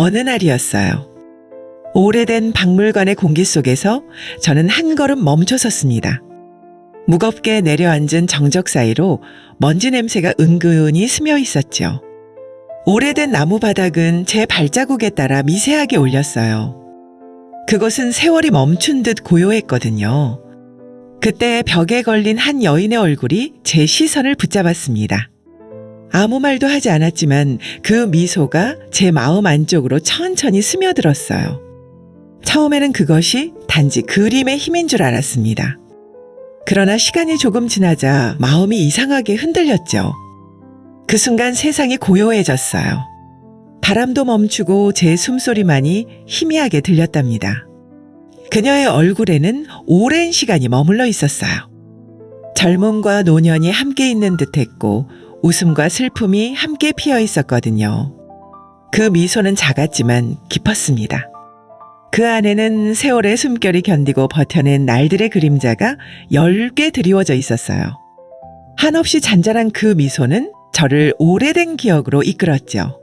어느 날이었어요. 오래된 박물관의 공기 속에서 저는 한 걸음 멈춰 섰습니다. 무겁게 내려앉은 정적 사이로 먼지 냄새가 은근히 스며 있었죠. 오래된 나무 바닥은 제 발자국에 따라 미세하게 올렸어요. 그곳은 세월이 멈춘 듯 고요했거든요. 그때 벽에 걸린 한 여인의 얼굴이 제 시선을 붙잡았습니다. 아무 말도 하지 않았지만 그 미소가 제 마음 안쪽으로 천천히 스며들었어요. 처음에는 그것이 단지 그림의 힘인 줄 알았습니다. 그러나 시간이 조금 지나자 마음이 이상하게 흔들렸죠. 그 순간 세상이 고요해졌어요. 바람도 멈추고 제 숨소리만이 희미하게 들렸답니다. 그녀의 얼굴에는 오랜 시간이 머물러 있었어요. 젊음과 노년이 함께 있는 듯 했고 웃음과 슬픔이 함께 피어 있었거든요. 그 미소는 작았지만 깊었습니다. 그 안에는 세월의 숨결이 견디고 버텨낸 날들의 그림자가 엷게 드리워져 있었어요. 한없이 잔잔한 그 미소는 저를 오래된 기억으로 이끌었죠.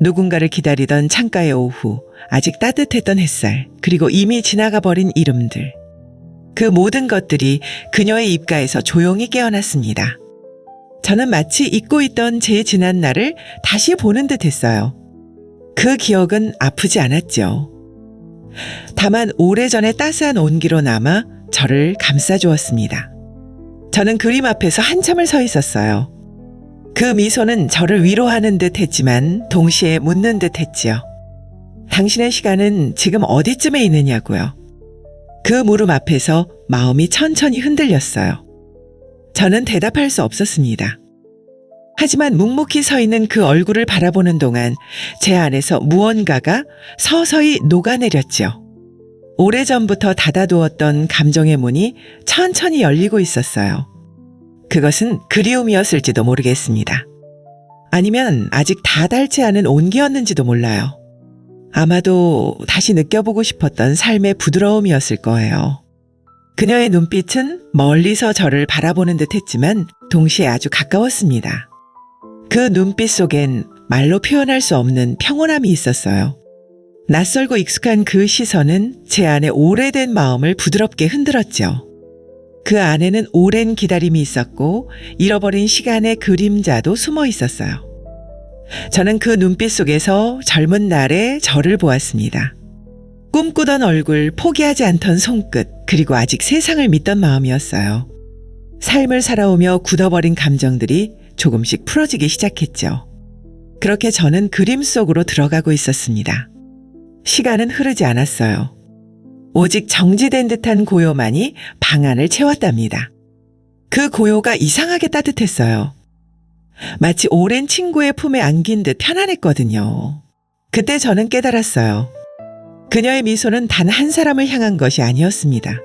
누군가를 기다리던 창가의 오후, 아직 따뜻했던 햇살, 그리고 이미 지나가 버린 이름들. 그 모든 것들이 그녀의 입가에서 조용히 깨어났습니다. 저는 마치 잊고 있던 제 지난 날을 다시 보는 듯 했어요. 그 기억은 아프지 않았죠. 다만 오래전의 따스한 온기로 남아 저를 감싸주었습니다. 저는 그림 앞에서 한참을 서 있었어요. 그 미소는 저를 위로하는 듯 했지만 동시에 묻는 듯 했지요. 당신의 시간은 지금 어디쯤에 있느냐고요. 그 물음 앞에서 마음이 천천히 흔들렸어요. 저는 대답할 수 없었습니다. 하지만 묵묵히 서 있는 그 얼굴을 바라보는 동안 제 안에서 무언가가 서서히 녹아내렸죠. 오래전부터 닫아두었던 감정의 문이 천천히 열리고 있었어요. 그것은 그리움이었을지도 모르겠습니다. 아니면 아직 다 닳지 않은 온기였는지도 몰라요. 아마도 다시 느껴보고 싶었던 삶의 부드러움이었을 거예요. 그녀의 눈빛은 멀리서 저를 바라보는 듯 했지만 동시에 아주 가까웠습니다. 그 눈빛 속엔 말로 표현할 수 없는 평온함이 있었어요. 낯설고 익숙한 그 시선은 제 안에 오래된 마음을 부드럽게 흔들었죠. 그 안에는 오랜 기다림이 있었고 잃어버린 시간의 그림자도 숨어 있었어요. 저는 그 눈빛 속에서 젊은 날의 저를 보았습니다. 꿈꾸던 얼굴, 포기하지 않던 손끝, 그리고 아직 세상을 믿던 마음이었어요. 삶을 살아오며 굳어버린 감정들이 조금씩 풀어지기 시작했죠. 그렇게 저는 그림 속으로 들어가고 있었습니다. 시간은 흐르지 않았어요. 오직 정지된 듯한 고요만이 방 안을 채웠답니다. 그 고요가 이상하게 따뜻했어요. 마치 오랜 친구의 품에 안긴 듯 편안했거든요. 그때 저는 깨달았어요. 그녀의 미소는 단 한 사람을 향한 것이 아니었습니다.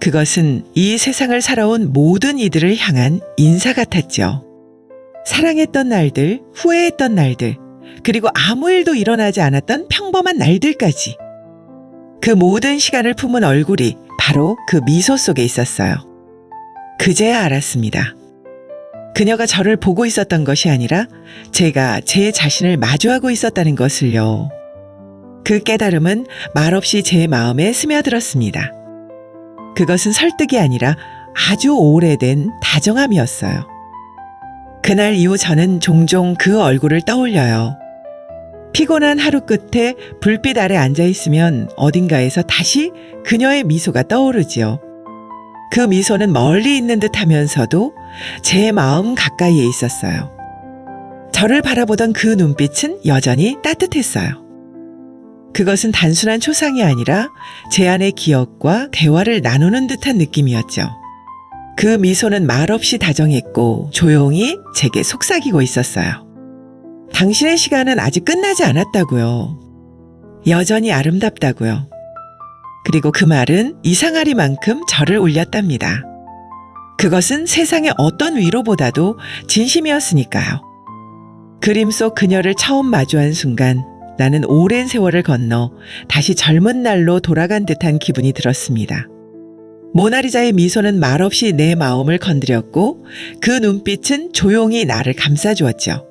그것은 이 세상을 살아온 모든 이들을 향한 인사 같았죠. 사랑했던 날들, 후회했던 날들, 그리고 아무 일도 일어나지 않았던 평범한 날들까지. 그 모든 시간을 품은 얼굴이 바로 그 미소 속에 있었어요. 그제야 알았습니다. 그녀가 저를 보고 있었던 것이 아니라 제가 제 자신을 마주하고 있었다는 것을요. 그 깨달음은 말없이 제 마음에 스며들었습니다. 그것은 설득이 아니라 아주 오래된 다정함이었어요. 그날 이후 저는 종종 그 얼굴을 떠올려요. 피곤한 하루 끝에 불빛 아래 앉아 있으면 어딘가에서 다시 그녀의 미소가 떠오르지요. 그 미소는 멀리 있는 듯 하면서도 제 마음 가까이에 있었어요. 저를 바라보던 그 눈빛은 여전히 따뜻했어요. 그것은 단순한 초상이 아니라 제 안의 기억과 대화를 나누는 듯한 느낌이었죠. 그 미소는 말없이 다정했고 조용히 제게 속삭이고 있었어요. 당신의 시간은 아직 끝나지 않았다고요. 여전히 아름답다고요. 그리고 그 말은 이상하리만큼 저를 울렸답니다. 그것은 세상의 어떤 위로보다도 진심이었으니까요. 그림 속 그녀를 처음 마주한 순간 나는 오랜 세월을 건너 다시 젊은 날로 돌아간 듯한 기분이 들었습니다. 모나리자의 미소는 말없이 내 마음을 건드렸고 그 눈빛은 조용히 나를 감싸주었죠.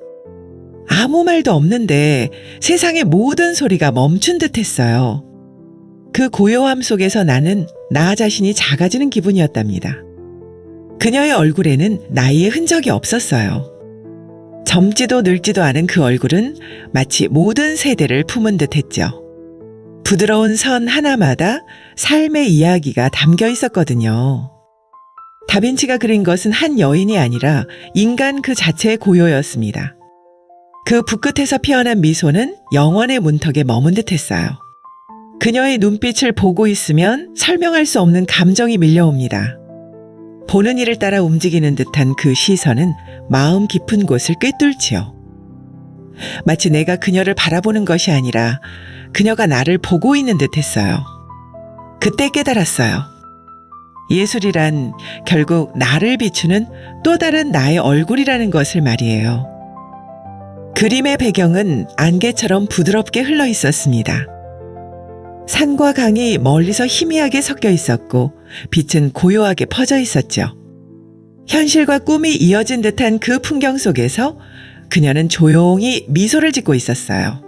아무 말도 없는데 세상의 모든 소리가 멈춘 듯 했어요. 그 고요함 속에서 나는 나 자신이 작아지는 기분이었답니다. 그녀의 얼굴에는 나이의 흔적이 없었어요. 젊지도 늙지도 않은 그 얼굴은 마치 모든 세대를 품은 듯 했죠. 부드러운 선 하나마다 삶의 이야기가 담겨 있었거든요. 다빈치가 그린 것은 한 여인이 아니라 인간 그 자체의 고요였습니다. 그 붓끝에서 피어난 미소는 영원의 문턱에 머문 듯 했어요. 그녀의 눈빛을 보고 있으면 설명할 수 없는 감정이 밀려옵니다. 보는 이를 따라 움직이는 듯한 그 시선은 마음 깊은 곳을 꿰뚫지요. 마치 내가 그녀를 바라보는 것이 아니라 그녀가 나를 보고 있는 듯 했어요. 그때 깨달았어요. 예술이란 결국 나를 비추는 또 다른 나의 얼굴이라는 것을 말이에요. 그림의 배경은 안개처럼 부드럽게 흘러 있었습니다. 산과 강이 멀리서 희미하게 섞여 있었고 빛은 고요하게 퍼져 있었죠. 현실과 꿈이 이어진 듯한 그 풍경 속에서 그녀는 조용히 미소를 짓고 있었어요.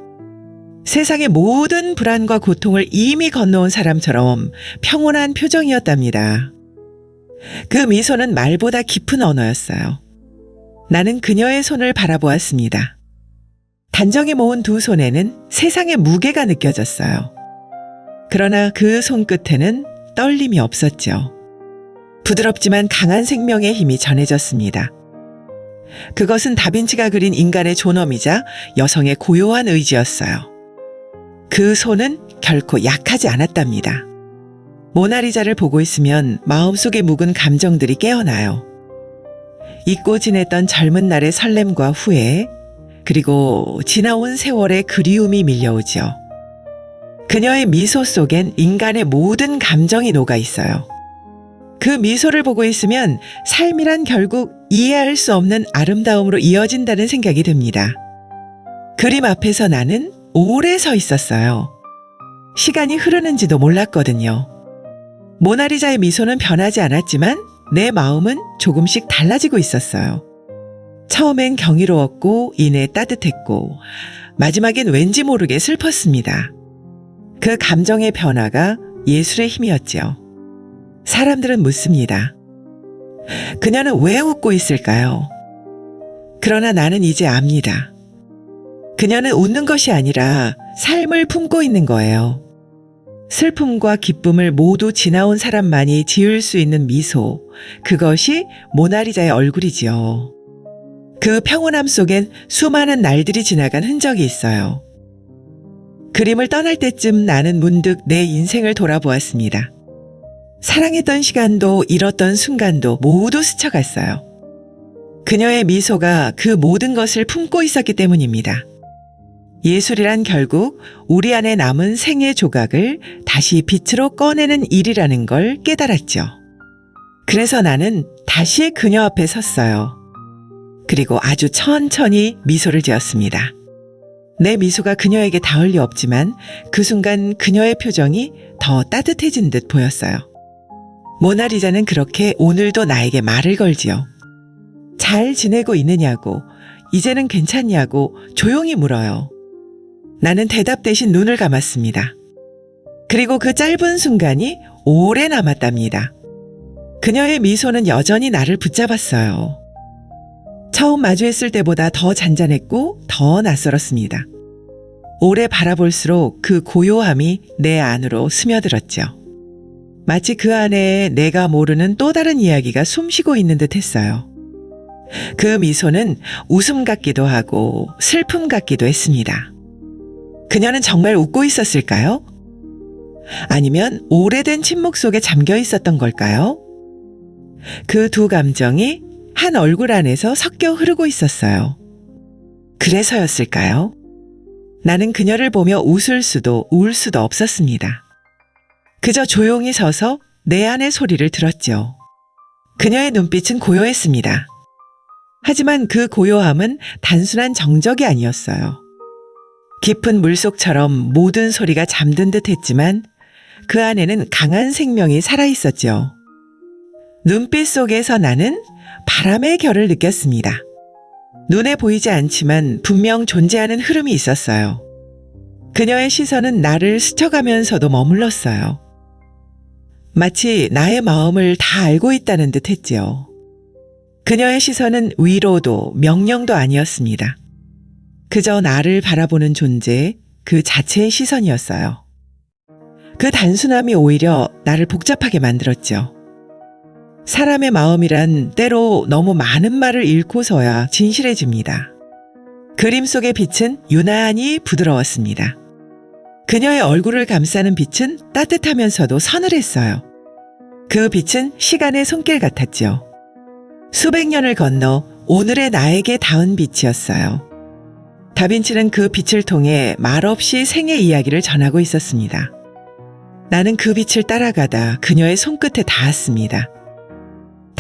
세상의 모든 불안과 고통을 이미 건너온 사람처럼 평온한 표정이었답니다. 그 미소는 말보다 깊은 언어였어요. 나는 그녀의 손을 바라보았습니다. 단정히 모은 두 손에는 세상의 무게가 느껴졌어요. 그러나 그 손끝에는 떨림이 없었죠. 부드럽지만 강한 생명의 힘이 전해졌습니다. 그것은 다빈치가 그린 인간의 존엄이자 여성의 고요한 의지였어요. 그 손은 결코 약하지 않았답니다. 모나리자를 보고 있으면 마음속에 묵은 감정들이 깨어나요. 잊고 지냈던 젊은 날의 설렘과 후회, 그리고 지나온 세월의 그리움이 밀려오죠. 그녀의 미소 속엔 인간의 모든 감정이 녹아 있어요. 그 미소를 보고 있으면 삶이란 결국 이해할 수 없는 아름다움으로 이어진다는 생각이 듭니다. 그림 앞에서 나는 오래 서 있었어요. 시간이 흐르는지도 몰랐거든요. 모나리자의 미소는 변하지 않았지만 내 마음은 조금씩 달라지고 있었어요. 처음엔 경이로웠고 이내 따뜻했고 마지막엔 왠지 모르게 슬펐습니다. 그 감정의 변화가 예술의 힘이었지요. 사람들은 묻습니다. 그녀는 왜 웃고 있을까요? 그러나 나는 이제 압니다. 그녀는 웃는 것이 아니라 삶을 품고 있는 거예요. 슬픔과 기쁨을 모두 지나온 사람만이 지을 수 있는 미소. 그것이 모나리자의 얼굴이지요. 그 평온함 속엔 수많은 날들이 지나간 흔적이 있어요. 그림을 떠날 때쯤 나는 문득 내 인생을 돌아보았습니다. 사랑했던 시간도 잃었던 순간도 모두 스쳐갔어요. 그녀의 미소가 그 모든 것을 품고 있었기 때문입니다. 예술이란 결국 우리 안에 남은 생의 조각을 다시 빛으로 꺼내는 일이라는 걸 깨달았죠. 그래서 나는 다시 그녀 앞에 섰어요. 그리고 아주 천천히 미소를 지었습니다. 내 미소가 그녀에게 닿을 리 없지만 그 순간 그녀의 표정이 더 따뜻해진 듯 보였어요. 모나리자는 그렇게 오늘도 나에게 말을 걸지요. 잘 지내고 있느냐고, 이제는 괜찮냐고 조용히 물어요. 나는 대답 대신 눈을 감았습니다. 그리고 그 짧은 순간이 오래 남았답니다. 그녀의 미소는 여전히 나를 붙잡았어요. 처음 마주했을 때보다 더 잔잔했고 더 낯설었습니다. 오래 바라볼수록 그 고요함이 내 안으로 스며들었죠. 마치 그 안에 내가 모르는 또 다른 이야기가 숨쉬고 있는 듯 했어요. 그 미소는 웃음 같기도 하고 슬픔 같기도 했습니다. 그녀는 정말 웃고 있었을까요? 아니면 오래된 침묵 속에 잠겨 있었던 걸까요? 그 두 감정이 한 얼굴 안에서 섞여 흐르고 있었어요. 그래서였을까요? 나는 그녀를 보며 웃을 수도 울 수도 없었습니다. 그저 조용히 서서 내 안의 소리를 들었죠. 그녀의 눈빛은 고요했습니다. 하지만 그 고요함은 단순한 정적이 아니었어요. 깊은 물속처럼 모든 소리가 잠든 듯 했지만 그 안에는 강한 생명이 살아있었죠. 눈빛 속에서 나는 바람의 결을 느꼈습니다. 눈에 보이지 않지만 분명 존재하는 흐름이 있었어요. 그녀의 시선은 나를 스쳐가면서도 머물렀어요. 마치 나의 마음을 다 알고 있다는 듯 했지요. 그녀의 시선은 위로도 명령도 아니었습니다. 그저 나를 바라보는 존재 그 자체의 시선이었어요. 그 단순함이 오히려 나를 복잡하게 만들었죠. 사람의 마음이란 때로 너무 많은 말을 잃고서야 진실해집니다. 그림 속의 빛은 유난히 부드러웠습니다. 그녀의 얼굴을 감싸는 빛은 따뜻하면서도 서늘했어요. 그 빛은 시간의 손길 같았죠. 수백 년을 건너 오늘의 나에게 닿은 빛이었어요. 다빈치는 그 빛을 통해 말없이 생애 이야기를 전하고 있었습니다. 나는 그 빛을 따라가다 그녀의 손끝에 닿았습니다.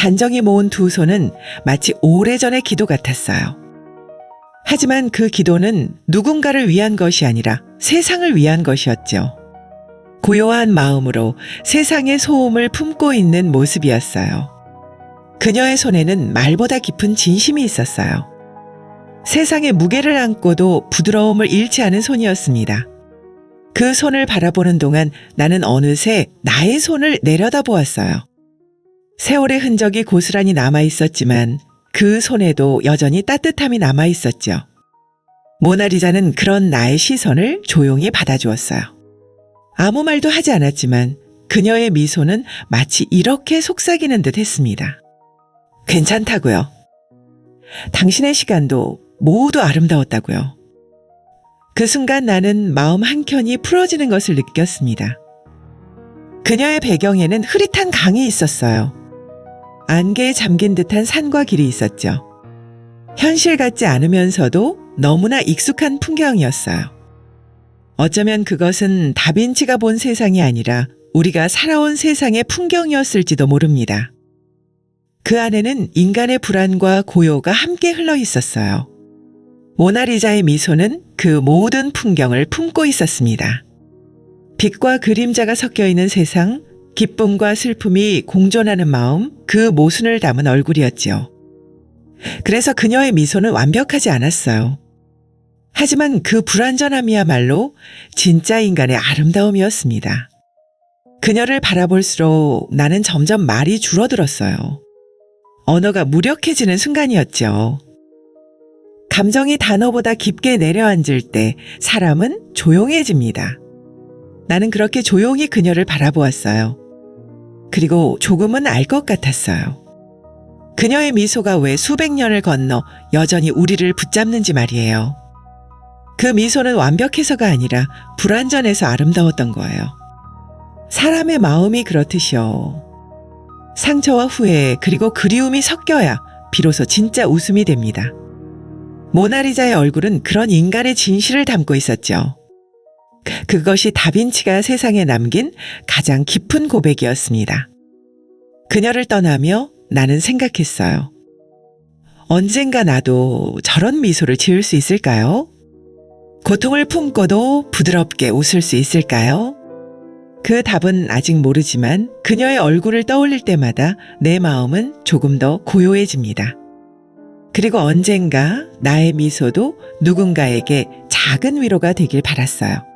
단정히 모은 두 손은 마치 오래전의 기도 같았어요. 하지만 그 기도는 누군가를 위한 것이 아니라 세상을 위한 것이었죠. 고요한 마음으로 세상의 소음을 품고 있는 모습이었어요. 그녀의 손에는 말보다 깊은 진심이 있었어요. 세상의 무게를 안고도 부드러움을 잃지 않은 손이었습니다. 그 손을 바라보는 동안 나는 어느새 나의 손을 내려다보았어요. 세월의 흔적이 고스란히 남아 있었지만 그 손에도 여전히 따뜻함이 남아 있었죠. 모나리자는 그런 나의 시선을 조용히 받아주었어요. 아무 말도 하지 않았지만 그녀의 미소는 마치 이렇게 속삭이는 듯 했습니다. 괜찮다고요. 당신의 시간도 모두 아름다웠다고요. 그 순간 나는 마음 한켠이 풀어지는 것을 느꼈습니다. 그녀의 배경에는 흐릿한 강이 있었어요. 안개에 잠긴 듯한 산과 길이 있었죠. 현실 같지 않으면서도 너무나 익숙한 풍경이었어요. 어쩌면 그것은 다빈치가 본 세상이 아니라 우리가 살아온 세상의 풍경이었을지도 모릅니다. 그 안에는 인간의 불안과 고요가 함께 흘러 있었어요. 모나리자의 미소는 그 모든 풍경을 품고 있었습니다. 빛과 그림자가 섞여 있는 세상, 기쁨과 슬픔이 공존하는 마음, 그 모순을 담은 얼굴이었지요. 그래서 그녀의 미소는 완벽하지 않았어요. 하지만 그 불완전함이야말로 진짜 인간의 아름다움이었습니다. 그녀를 바라볼수록 나는 점점 말이 줄어들었어요. 언어가 무력해지는 순간이었죠. 감정이 단어보다 깊게 내려앉을 때 사람은 조용해집니다. 나는 그렇게 조용히 그녀를 바라보았어요. 그리고 조금은 알 것 같았어요. 그녀의 미소가 왜 수백 년을 건너 여전히 우리를 붙잡는지 말이에요. 그 미소는 완벽해서가 아니라 불완전해서 아름다웠던 거예요. 사람의 마음이 그렇듯이요. 상처와 후회 그리고 그리움이 섞여야 비로소 진짜 웃음이 됩니다. 모나리자의 얼굴은 그런 인간의 진실을 담고 있었죠. 그것이 다빈치가 세상에 남긴 가장 깊은 고백이었습니다. 그녀를 떠나며 나는 생각했어요. 언젠가 나도 저런 미소를 지을 수 있을까요? 고통을 품고도 부드럽게 웃을 수 있을까요? 그 답은 아직 모르지만 그녀의 얼굴을 떠올릴 때마다 내 마음은 조금 더 고요해집니다. 그리고 언젠가 나의 미소도 누군가에게 작은 위로가 되길 바랐어요.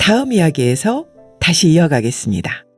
다음 이야기에서 다시 이어가겠습니다.